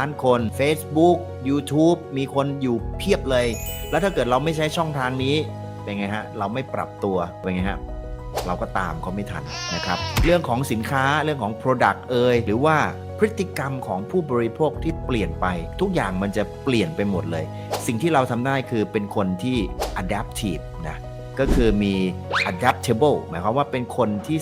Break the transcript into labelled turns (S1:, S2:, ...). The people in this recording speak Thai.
S1: ล้านคน Facebook YouTube มีคนอยู่เพียบเลย แล้วถ้าเกิดเราไม่ใช้ช่องทางนี้เป็นไงฮะ เราไม่ปรับตัวเป็นไงฮะเราก็ตามเขาไม่ทันนะครับ เรื่องของสินค้าเรื่องของ Product เอยหรือว่าพฤติกรรมของผู้บริโภคที่เปลี่ยนไป ทุกอย่างมันจะเปลี่ยนไปหมดเลย สิ่งที่เราทำได้คือเป็นคนที่ adaptive นะก็คือมี adaptable หมายความว่าเป็นคนที่